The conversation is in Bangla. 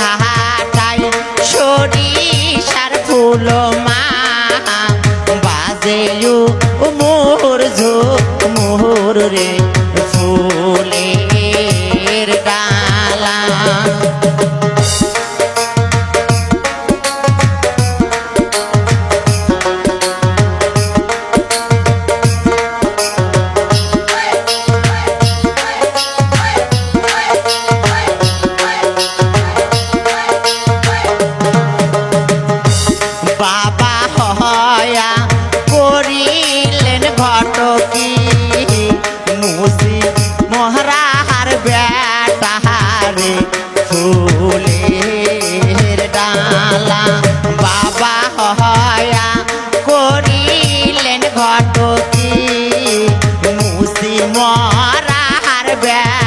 ঘাটায় সরিষার ফুল মা। বাজেয়ু মোর ঝো মোর রে ফুলের ডালা। মহারার বেটাহারে ফুলের ডালা বাবা হয়া করিলেন ঘটকি। মুসি মরার বেটা